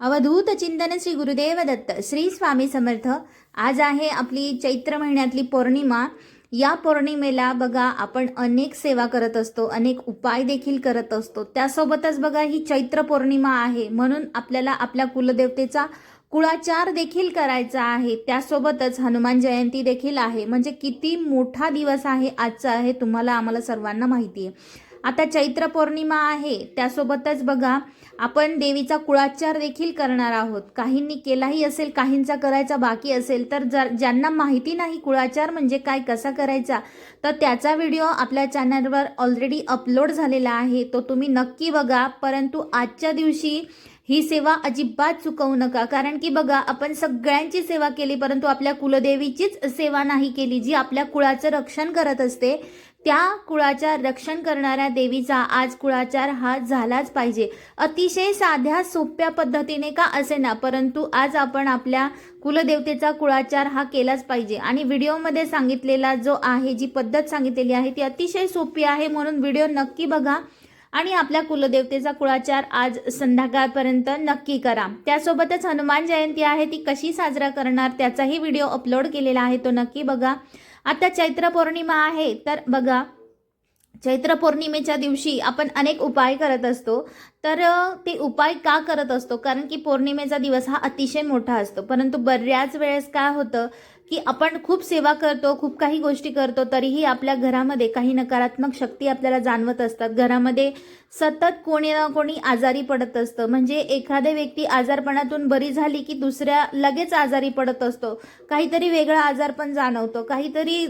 अवधूत चिंतन श्री गुरुदेव दत्त श्री स्वामी समर्थ. आज आहे आपली चैत्र महिन्यातली पौर्णिमा. या पौर्णिमेला बघा आपण अनेक सेवा करत असतो अनेक उपाय देखील करत असतो. त्यासोबतच बघा ही चैत्र पौर्णिमा आहे. म्हणून आपल्याला आपल्या कुलदेवतेचा कुळाचार देखील करायचा आहे. त्यासोबतच हनुमान जयंती देखील आहे. म्हणजे किती मोठा दिवस आहे आजचा आहे तुम्हाला आम्हाला सर्वांना माहिती आहे आता चैत्र पौर्णिमा आहे. त्यासोबतच बघा आपण देवीचा कुळाचार देखील करणार आहोत. काहींनी केलाही असेल काहींचा करायचा बाकी असेल तर जर ज्यांना माहिती नाही कुळाचार म्हणजे काय कसा करायचा तर त्याचा व्हिडिओ आपल्या चॅनलवर ऑलरेडी अपलोड झालेला आहे. तो तुम्ही नक्की बघा. परंतु आजच्या दिवशी ही सेवा अजिबात चुकवू नका. कारण की बघा आपण सगळ्यांची सेवा केली परंतु आपल्या कुलदेवीचीच सेवा नाही केली जी आपल्या कुळाचं रक्षण करत असते. त्या कुळाच्या रक्षण करणाऱ्या देवीचा आज कुळाचार हा झालाच पाहिजे. अतिशय साध्या सोप्या पद्धतीने का असे ना परंतु आज आपण आपल्या कुलदेवतेचा कुळाचार हा केलाच पाहिजे. आणि व्हिडिओमध्ये सांगितलेला जो आहे जी पद्धत सांगितलेली आहे ती अतिशय सोपी आहे म्हणून व्हिडिओ नक्की बघा आणि आपल्या कुलदेवतेचा कुळाचार आज संध्याकाळपर्यंत नक्की करा. त्यासोबतच हनुमान जयंती आहे ती कशी साजरा करणार त्याचाही व्हिडिओ अपलोड केलेला आहे तो नक्की बघा. आता चैत्र पौर्णिमा आहे तर बघा चैत्र पौर्णिमेच्या दिवशी आपण अनेक उपाय करत असतो. तर ते उपाय का करत असतो? कारण की पौर्णिमेचा दिवस हा अतिशय मोठा असतो. परंतु बऱ्याच वेळेस काय होतं की आपण खूप सेवा करतो खूप काही गोष्टी करतो तरीही आपल्या घरामध्ये काही नकारात्मक शक्ती आपल्याला जाणवत असतात. घरामध्ये सतत कोणी ना कोणी आजारी पडत असतं. म्हणजे एखाद्या व्यक्ती आजारपणातून बरी झाली की दुसऱ्या लगेच आजारी पडत असतो. काहीतरी वेगळा आजारपण जाणवतो. काहीतरी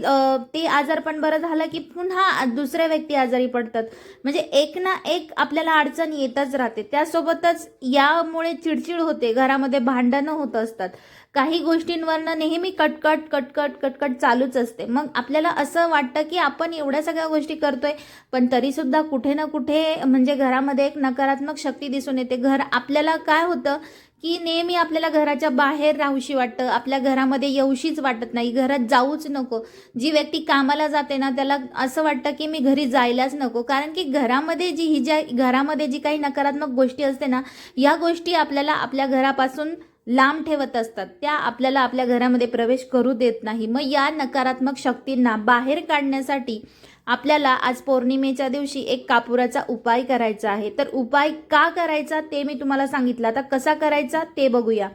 ते आजारपण बरं झालं की पुन्हा दुसऱ्या व्यक्ती आजारी पडतात. म्हणजे एक ना एक आपल्याला अडचण येतच राहते. त्यासोबतच यामुळे चिडचिड होते. घरामध्ये भांडणं होत असतात. काही गोष्टींवरनं नेहमी कटकट कटकट कटकट चालूच असते. मग आपल्याला असं वाटतं की आपण एवढ्या सगळ्या गोष्टी करतोय पण तरीसुद्धा कुठे ना कुठे म्हणजे घरामध्ये एक नकारात्मक शक्ती दिसून येते. घर आपल्याला काय होतं की नेहमी आपल्याला घराच्या बाहेर राहूशी वाटतं आपल्या घरामध्ये येऊशीच वाटत नाही घरात जाऊच नको. जी व्यक्ती कामाला जाते ना त्याला असं वाटतं की मी घरी जायलाच नको. कारण की घरामध्ये जी ही ज्या घरामध्ये जी काही नकारात्मक गोष्टी असते ना या गोष्टी आपल्याला आपल्या घरापासून लांब ठेवत असतात. त्या आपल्याला आपल्या घरामध्ये प्रवेश करू देत नाही. मग या नकारात्मक शक्तींना बाहेर काढण्यासाठी आपल्याला आज पौर्णिमेच्या दिवशी एक कापुराचा उपाय करायचा आहे. तर उपाय का करायचा ते मी तुम्हाला सांगितलं. आता कसा करायचा ते बघूया.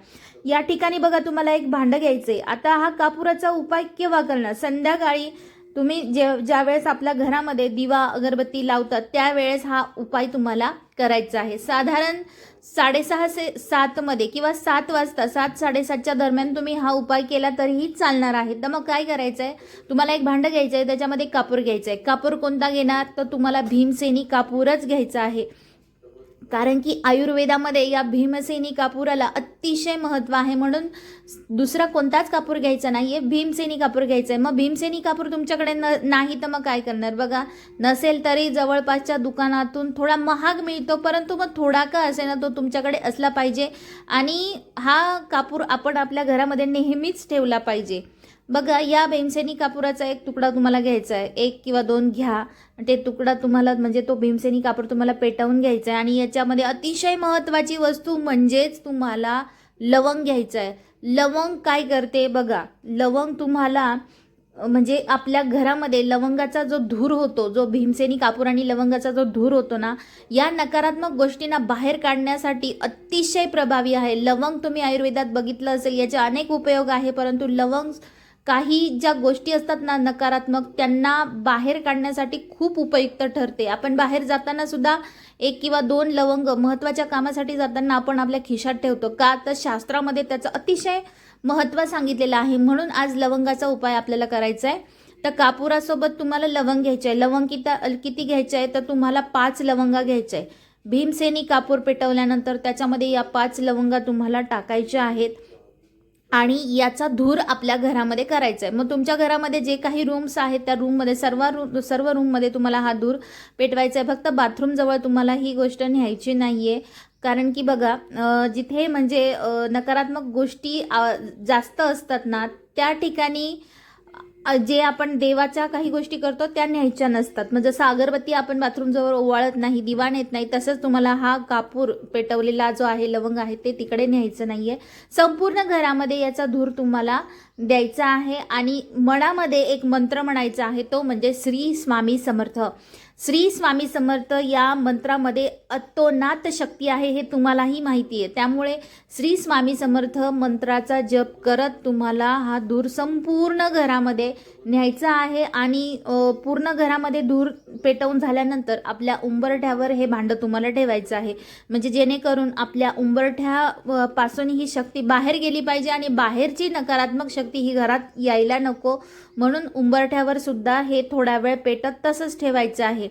या ठिकाणी बघा तुम्हाला एक भांडं घ्यायचंय. आता हा कापुराचा उपाय केव्हा करणार? संध्याकाळी तुम्ही जे ज्यावेळेस आपल्या घरामध्ये दिवा अगरबत्ती लावतात त्यावेळेस हा उपाय तुम्हाला करायचा आहे. साधारण साडेसहा से सातमध्ये किंवा सात वाजता सात साडेसातच्या दरम्यान तुम्ही हा उपाय केला तरीही चालणार आहे. तर मग काय करायचं आहे तुम्हाला एक भांडं घ्यायचं आहे त्याच्यामध्ये कापूर घ्यायचं आहे कापूर कोणता घेणार? तर तुम्हाला भीमसेनी कापूरच घ्यायचा आहे. कारण की आयुर्वेदामध्ये या भीमसेनी कापूराला अतिशय महत्त्व आहे म्हणून दुसरा कोणताच कापूर घ्यायचा नाही आहे भीमसेनी कापूर घ्यायचा आहे मग भीमसेनी कापूर तुमच्याकडे न नाही तर मग काय करणार? बघा नसेल तरी जवळपासच्या दुकानातून थोडा महाग मिळतो परंतु मग थोडा का असे ना तो तुमच्याकडे असला पाहिजे आणि हा कापूर आपण आपल्या घरामध्ये नेहमीच ठेवला पाहिजे. बघा या भीमसेनी कापूराचा एक तुकडा तुम्हाला घ्यायचा आहे. एक किंवा दोन घ्या. ते तुकडा तुम्हाला म्हणजे तो भीमसेनी कापूर तुम्हाला पेटवून घ्यायचा आहे. आणि याच्यामध्ये अतिशय महत्त्वाची वस्तू म्हणजेच तुम्हाला लवंग घ्यायचं आहे. लवंग काय करते बघा लवंग तुम्हाला म्हणजे आपल्या घरामध्ये लवंगाचा जो धूर होतो जो भीमसेनी कापूर आणि लवंगाचा जो धूर होतो ना या नकारात्मक गोष्टींना बाहेर काढण्यासाठी अतिशय प्रभावी आहे. लवंग तुम्ही आयुर्वेदात बघितलं असेल याचे अनेक उपयोग आहे परंतु लवंग काही ज्या गोष्टी असतात ना नकारात्मक त्यांना बाहेर काढण्यासाठी खूप उपयुक्त ठरते. आपण बाहेर जाताना सुद्धा एक किंवा दोन लवंग महत्त्वाच्या कामासाठी जाताना आपण आपल्या खिशात ठेवतो. का? तर शास्त्रामध्ये त्याचं अतिशय महत्त्व सांगितलेलं आहे. म्हणून आज लवंगाचा उपाय आपल्याला करायचा आहे तर कापुरासोबत तुम्हाला लवंग घ्यायचं आहे लवंग किता किती घ्यायचं आहे तर तुम्हाला पाच लवंगा घ्यायचं आहे भीमसेनी कापूर पेटवल्यानंतर त्याच्यामध्ये या पाच लवंगा तुम्हाला टाकायच्या आहेत. आणि याचा धूर आपल्या घरामध्ये करायचा आहे मग तुमच्या घरामध्ये जे काही रूम्स आहेत त्या रूममध्ये सर्व रूम सर्व रूममध्ये तुम्हाला हा धूर पेटवायचा आहे फक्त बाथरूमजवळ तुम्हाला ही गोष्ट न्यायची नाही आहे कारण की बघा जिथे म्हणजे नकारात्मक गोष्टी जास्त असतात ना त्या ठिकाणी जे आपण देवाच्या काही गोष्टी करतो त्या न्यायच्या नसतात. मग जसं अगरबत्ती आपण बाथरूमजवळ ओवाळत नाही दिवा नेत नाही तसंच तुम्हाला हा कापूर पेटवलेला जो आहे लवंग आहे ते तिकडे न्यायचं नाही आहे संपूर्ण घरामध्ये याचा धूर तुम्हाला द्यायचा आहे आणि मनामध्ये एक मंत्र म्हणायचा आहे तो म्हणजे श्री स्वामी समर्थ. श्री स्वामी समर्थ या मंत्रामध्ये अतोनात शक्ती आहे हे तुम्हालाही माहिती आहे. त्यामुळे श्री स्वामी समर्थ मंत्राचा जप करत तुम्हाला हा धूर संपूर्ण घरामध्ये न्यायचा आहे आणि पूर्ण घरामध्ये धूर पेटवून झाल्यानंतर आपल्या उंबरठ्यावर हे भांडं तुम्हाला ठेवायचं आहे. म्हणजे जेणेकरून आपल्या उंबरठ्यापासून ही शक्ती बाहेर गेली पाहिजे आणि बाहेरची नकारात्मक शक्ती शक्ती ही घरात यायला नको. म्हणून उंबरठ्यावर सुद्धा हे थोडा वेळ पेटत तसंच ठेवायचं आहे.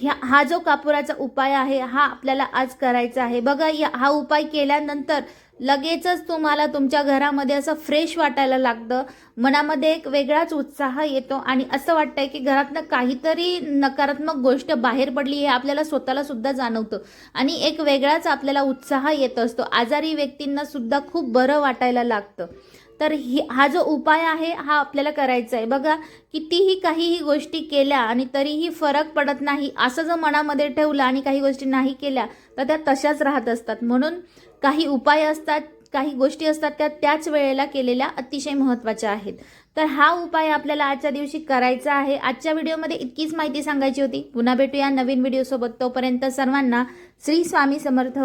ह्या हा जो कापुराचा उपाय आहे हा आपल्याला आज करायचा आहे. बघा या हा उपाय केल्यानंतर लगेचच तुम्हाला तुमच्या घरामध्ये असं फ्रेश वाटायला लागतं. मनामध्ये एक वेगळाच उत्साह येतो आणि असं वाटतंय की घरातनं काहीतरी नकारात्मक गोष्ट बाहेर पडली हे आपल्याला स्वतःला सुद्धा जाणवतं. आणि एक वेगळाच आपल्याला उत्साह येत असतो. आजारी व्यक्तींना सुद्धा खूप बरं वाटायला लागतं. तर ही हा जो उपाय आहे हा आपल्याला करायचा आहे. बघा कितीही काहीही गोष्टी केल्या आणि तरीही फरक पडत नाही असं जर मनामध्ये ठेवलं आणि काही गोष्टी नाही केल्या तर त्या तशाच राहत असतात. म्हणून काही उपाय असतात काही गोष्टी असतात त्या त्याच वेळेला केलेल्या अतिशय महत्त्वाच्या आहेत. तर हा उपाय आपल्याला आजच्या दिवशी करायचा आहे. आजच्या व्हिडिओमध्ये इतकीच माहिती सांगायची होती. पुन्हा भेटूया नवीन व्हिडिओसोबत. तोपर्यंत सर्वांना श्री स्वामी समर्थ.